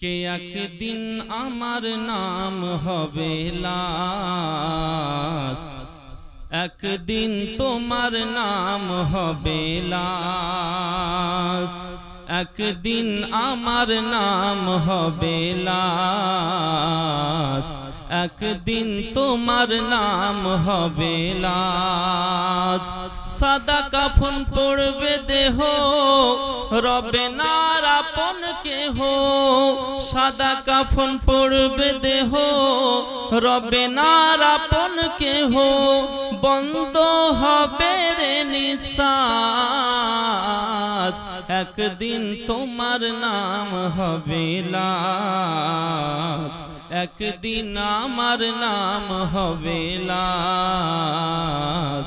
কে একদিন আমার নাম হবে লাস একদিন তোমার নাম হবে লাস একদিন আমার নাম হবে লাশ। একদিন তোমার নাম হবে লাশ। সাদা কাফন পড়বে দেহ, রবে নার আপন কেহ। সাদা কাফন পড়বে দেহ, রবে নার আপন কেহ। বন্ধ হবে রে নিঃশ্বাস। একদিন তোমার নাম হবে লাশ। একদিন আমার নাম হবে লাশ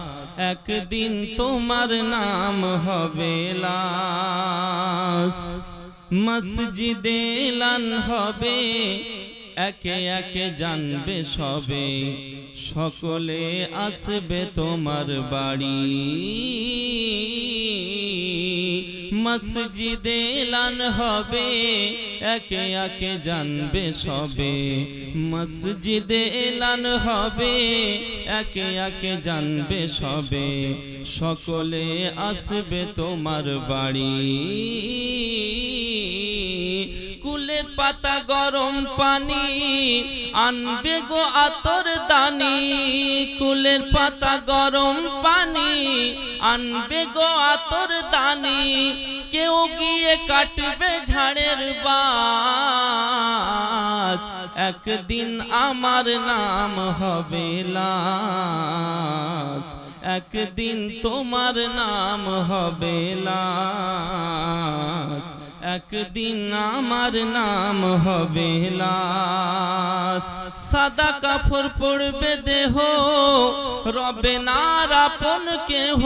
একদিন তোমার নাম হবে লাশ মসজিদে লান হবে একে একে জানবে সবে। সকলে আসবে তোমার বাড়ি। মসজিদে লান হবে। একে একে জানবে সবে। মসজিদে এলান হবে। একে একে জানবে সবে। সকলে আসবে তোমার বাড়ি। কুলের পাতা গরম পানি আনবে গো আতর দানি। কুলের পাতা গরম পানি আনবে গো আতর দানি। কেউ গিয়ে কাটবে ঝাড়ের বাস। একদিন আমার নাম হবে লাশ। একদিন তোমার নাম হবে লাশ। একদিন আমার নাম হবে লাশ। সাদা কাপড় পড়বে দেহ, রবে আপন কেহ।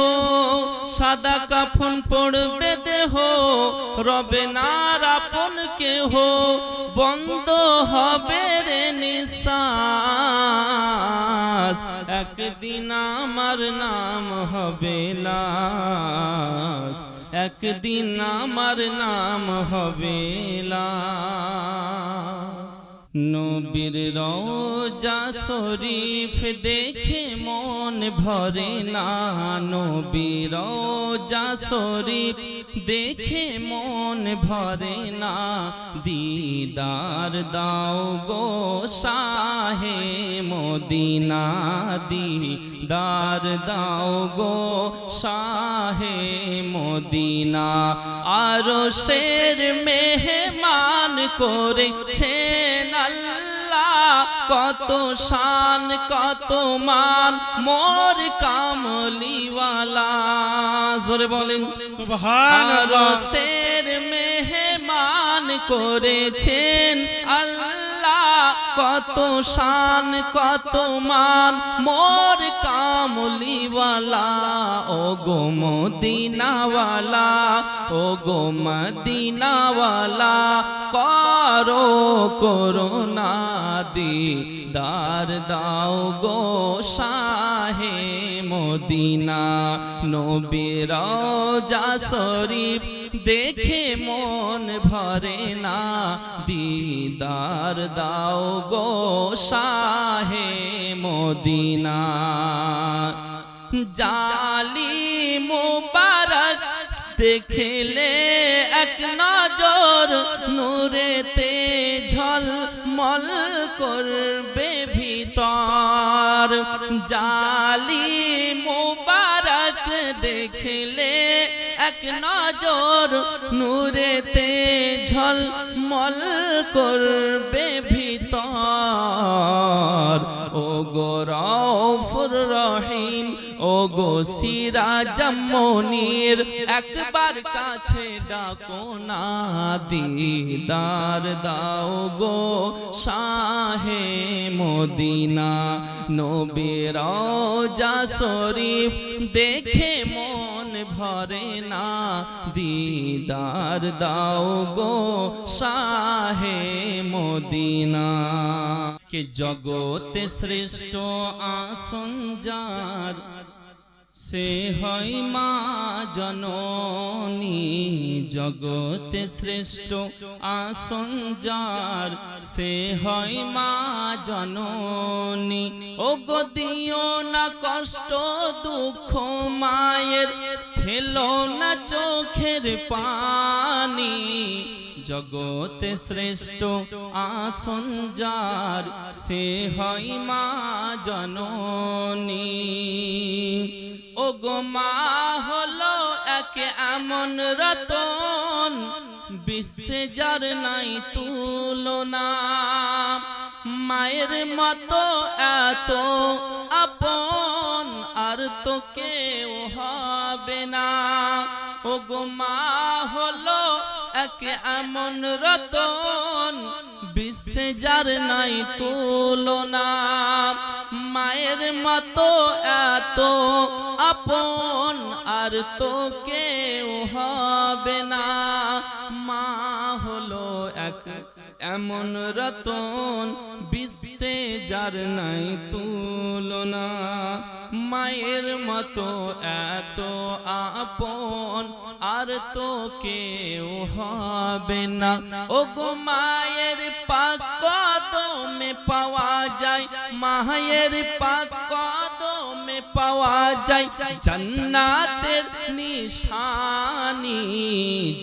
সাদা কাফন পড়বে দেহ, রবে নার আপন কেহ। বন্ধ হবে রে নিঃশ্বাস। একদিন আমার নাম হবে লাশ। একদিন আমার নাম হবে লাশ নবীর রওজা শরীফ দেখে মন ভরে না। নবীর রওজা শরীফ দেখে মন ভরে না। দিদার দাও গো শাহে মদিনা, দিদার দাও গো শাহে মদিনা। আরও শের মেহমান করেছেন আল্লাহ। কত শান কত মান মোর কামলিওয়ালা। জোরে বলেন। সুবহানাল্লাহ। আরশের মেহমান করেছেন আল্লাহ। কত শান কত মান মোর কামলিওয়ালা ও গো মদিনাওয়ালা ও গো মদিনাওয়ালা, করো করোনা দি দার দাও গো শাহে মদিনা নবীর শরীফ দেখে মন ভরে না, দিদার, দাও গো শাহে মদিনা। জালি মুবারক দেখলে এক নজর নূরেতে ঝলমল করবে ভিতর। জালি মুবারক দেখলে এক নজর নূরেতে ঝলমল করবে ভিতর ও গো রফুর রহিম ও গো সিরাজমনির একবার কাছে ডাকো না দিদার, দাও গো শাহে মদিনা। নবীর যা শরীফ দেখে মন ভরে না, দিদার, দাও গো শাহে মদিনা। কে জগতে শ্রেষ্ঠ আসন যার সে হয় মা জননী জগতে শ্রেষ্ঠ আসন যার সে হয় মা জননী ও গো দিও না কষ্ট দুঃখ মায়ের ফেলো না চোখের পানি জগতে শ্রেষ্ঠ আসন যার, সে হয় মা জননী। ও গো মা হলো এক এমন রতন, বিশ্বে যার নাই তুলনা। মায়ের মতো এত আপন, আর তো কেউ হবে না। ও গো মা হলো এক এমন রতন, বিশ্বে যার নাই তুলনা। মায়ের মতো এত আপন আর তো কেউ হবে না। মা হলো এক এমন রতন, বিশ্বে যার নাই তুলনা। মায়ের মতো এত আপন, আর তো কেউ হবে না। ও গো মায়ের পাক কদমে পাওয়া যায়, মায়ের পাক কদমে পাওয়া যায়। জান্নাতের নিশানি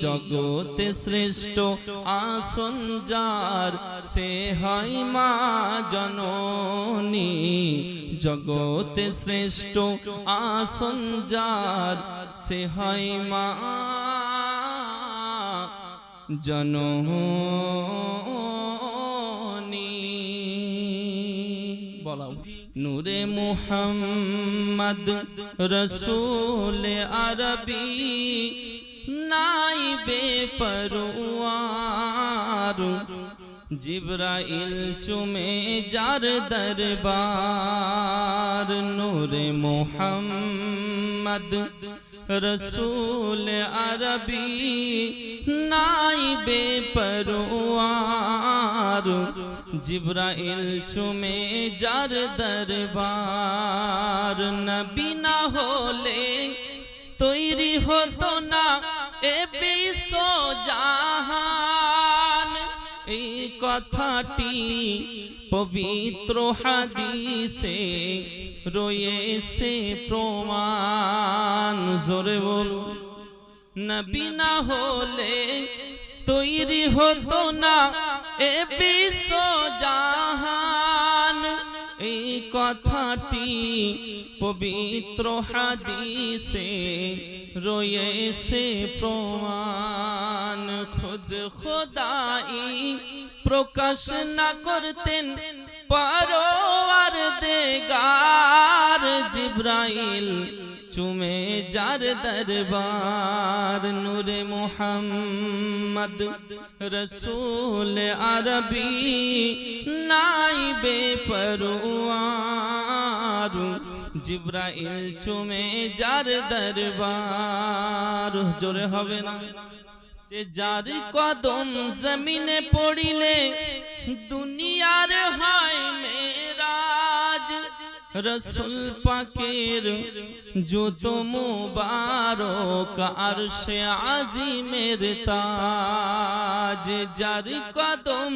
জগতে শ্রেষ্ঠ আসন যার, সে হয় মা জননী। জগতে শ্রেষ্ঠ আসন যার, সে হয় মা। জননী। বলাও। নূরে মুহাম্মদ রসুল আরবি নাই বেপরুয়ার জিব্রাইল চুমে যার দরবার নূরে মুহাম্মদ রসুল আরবি নাই বেপরুয়ার। জিব্রাইল চুমে যার দরবার নবী না হলে তৈরি হতো না, এ বিশ্ব জাহান এই কথাটি পবিত্র হাদিসে রয়েছে প্রমাণ। জোরে বলুন। নবী না হলে তৈরি হতো না এ বিশ্ব জাহান। এই কথাটি পবিত্র হাদিসে রয়েছে প্রমাণ। খুদ খোদাই প্রকাশ না করতেন পরোয়ার দেগার। জিব্রাইল চুমে যার দরবার, নূরে মুহাম্মদ রসুল আরবি, নাই বেপরুয়ার জিব্রাইল চুমে যার দরবার, জোরে হবে না। যে যার কদম জমিনে পড়িলে দুনিয়ার হয় মেরাজ, রসুল পাকের যত মুবারক আরশে আজিমের তাজ। যার কদম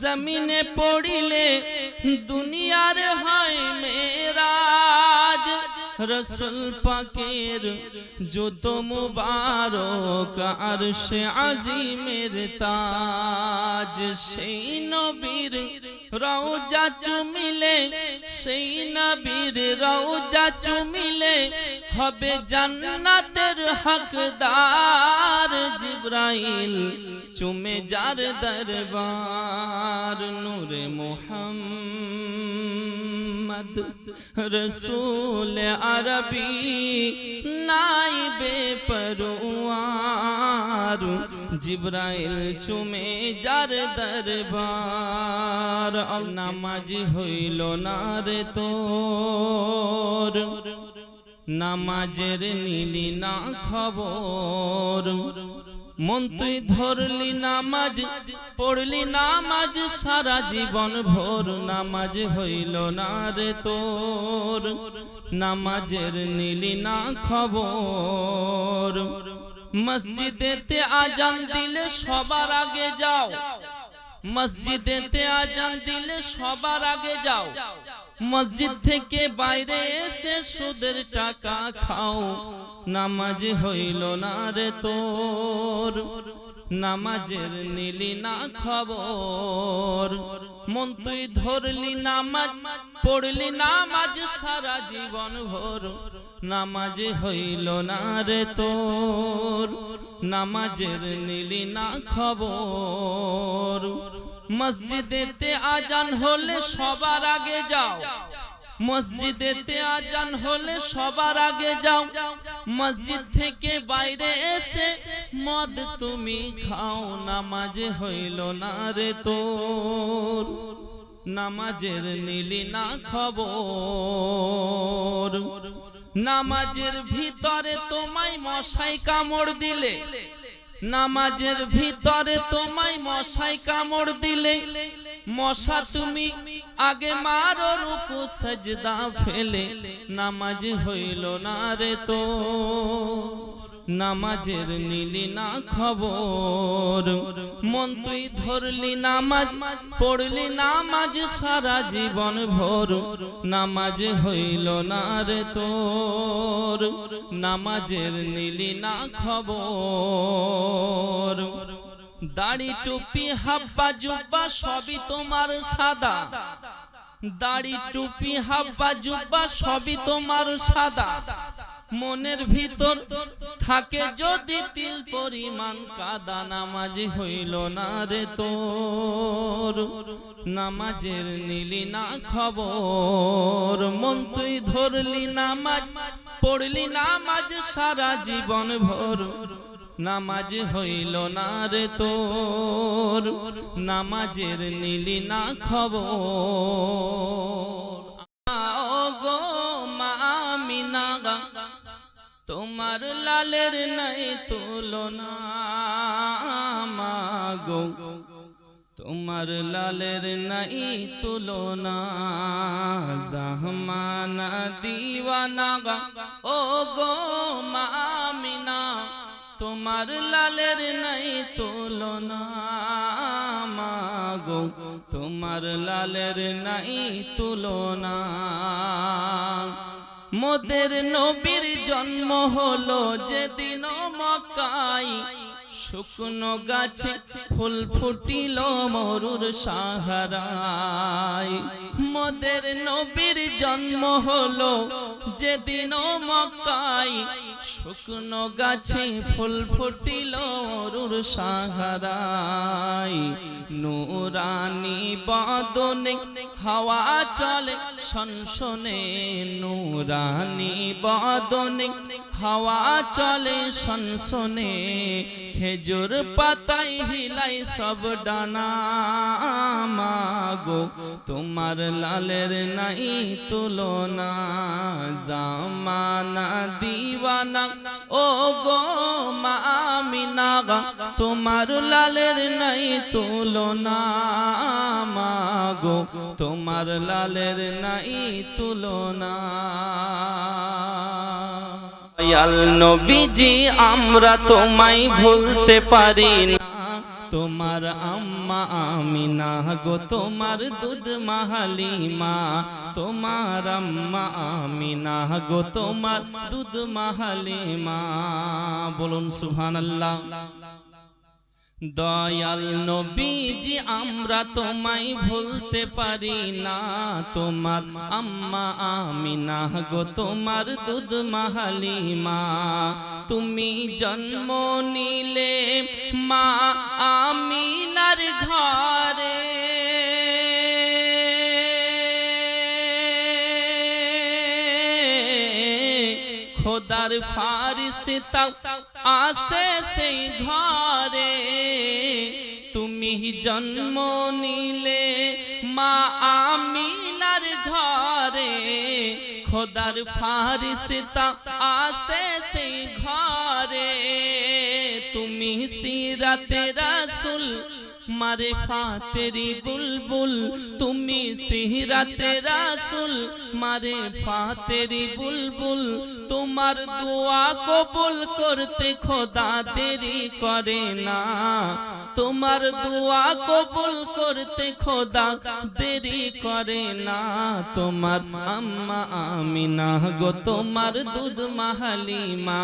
জমিনে পড়িলে দুনিয়ার হয় মেরাজ রসুল পাকের যত মুবারক, আরশে আজিমের তাজ, সেই নবীর রওজা চুমিলে, সেই নবীর রওজা চুমিলে হবে জান্নাতের হকদার। জিব্রাইল চুমে যার দরবার, নূরে মোহাম্মদ। রসুল আরবি নাই বেপরুয়ার জিব্রাইল চুমে যার দরবার নামাজি হইল না রে তোর। নামাজের নীলি না খবর মন তুই ধরলি নামাজ, পড়লি নামাজ, সারা জীবন ভোর নামাজ হইল না রে তোর। নামাজের নিলি না খবর। মসজিদেতে আজান দিলে সবার আগে যাও। মসজিদেতে আজান দিলে সবার আগে যাও। মসজিদ থেকে বাইরে এসে সুদের টাকা খাও। নামাজ হইল না রে তোর। নামাজের নিলি না খবর। মন তুই ধরলি নামাজ, পড়লি নামাজ সারা জীবন ভোর। নামাজ হইল না রে তোর। নামাজের নিলি না খবর। মসজিদেতে আজান হলে সবার আগে যাও। মসজিদেতে আজান হলে সবার আগে যাও। মসজিদ থেকে বাইরে এসে মদ তুমি খাও, নামাজে হইল না রে তোর। নামাজের নিলি না খবর। নামাজের ভিতরে তোমায় মশাই কামড় দিলে। নামাজের ভিতরে তোমায় মশাই কামড় দিলে। মশা তুমি আগে মারো, রুকু, সজদা ফেলে। নামাজ হইল না রে তো। নামাজের নিলি না খবর। মন তুই ধরলি নামাজ পড়লি নামাজ সারা জীবন ভোর। নামাজ হইল না রে তোর। নামাজের নিলি না খবর। দাড়ি টুপি হাব্বা জুব্বা সবই তোমার সাদা। দাড়ি টুপি হাব্বা জুব্বা সবই তোমার সাদা। মনের ভিতর থাকে যদি তিল পরিমাণ কাদা নামাজ হইল না রে তোর। নামাজের নিলি না খবর। মন তুই ধরলি নামাজ পড়লি নামাজ সারা জীবন ভোর। নামাজ হইল না রে তোর। নামাজের নিলি না খবর। গো। তোমার লালের নাই তুলনা, মাগো। তোমার লালের নাই তুলনা, জাহমানা দিওয়ানা ও গো মামিনা। তোমার লালের নাই তুলনা, মাগো। তোমার লালের নাই তুলনা। মোদের নবীর জন্ম হলো যেদিন মকাই শুকনো গাছে ফুল ফুটিল মরুর সাহারায়। মোদের নবীর জন্ম হলো যেদিন মকাই শুকনো গাছে ফুল ফুটিল মরুর সাহারায়। নুরানি বদনে হাওয়া চলে সনসনে নুরানি বদনে হাওয়া চলে সনসনে খেজুর পাতাই হিলাই সব ডানা। মাগো, তোমার লালের নাই তুলনা, জামানা দিওয়ানা। ও গো মামিনা তোমার লালের নাই তুলনা। মাগো, তোমার লালের নাই তুলনা। দয়াল নবীজি, আমরা তোমায় ভুলতে পারি না। তোমার আম্মা আমিনা গো, তোমার দুধ মাহালিমা। তোমার আম্মা আমিনা গো, তোমার দুধ মাহালিমা। বলুন সুবহানাল্লাহ। দয়াল নবীজি, আমরা তোমায় ভুলতে পারি না। তোমার আম্মা আমি আমিনা গো, তোমার দুধ মাহালিমা। তুমি জন্ম নিলে মা আমিনার ঘরে। খোদার ফারিসিতা আসে সেই ঘরে। তুমি জন্ম নিলে মা আমিনার ঘরে। খোদার ফারিসিতা আসে সেই ঘরে। তুমি সিরাতে রাসুল মারে ফাতেরি বুলবুল, তুমি সিহরাতে রাসুল। মারে ফাতেরি বুলবুল, তোমার দোয়া কবুল করতে খোদা দেরি করে না। তোমার দোয়া কবুল করতে খোদা দেরি করে না। তোমার আম্মা আমিনা গো, তোমার দুধ মাহালিমা।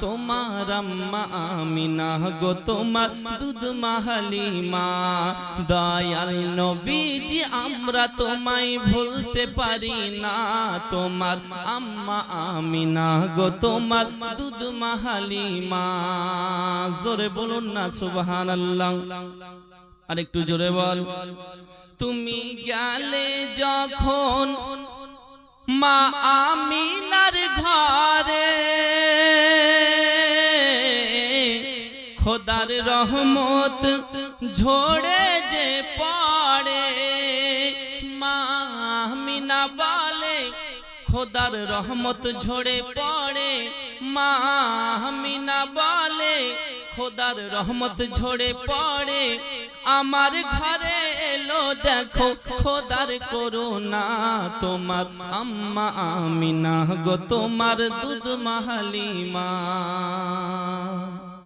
তোমার আম্মা আমিনা গো, তোমার দুধ মাহালিমা। দয়াল নবীজি, আমরা তোমায় ভুলতে পারি না। তোমার আম্মা আমিনা গো, তোমার দুধ মাহালিমা। জোরে বলুন না, সুবহানাল্লাহ। আর একটু জোরে বল। তুমি গেলে যখন মা আমিনার ঘরে খোদার রহমত ঝোড়ে যে পড়ে মা আমিনা বলে খোদার রহমত ঝোড়ে পড়ে মা আমিনা বলে খোদার রহমত ঝরে পড়ে। আমার ঘরে এলো, দেখো খোদার করোনা তোমার আম্মা আমিনা গো, তোমার দুধ মাহালিমা।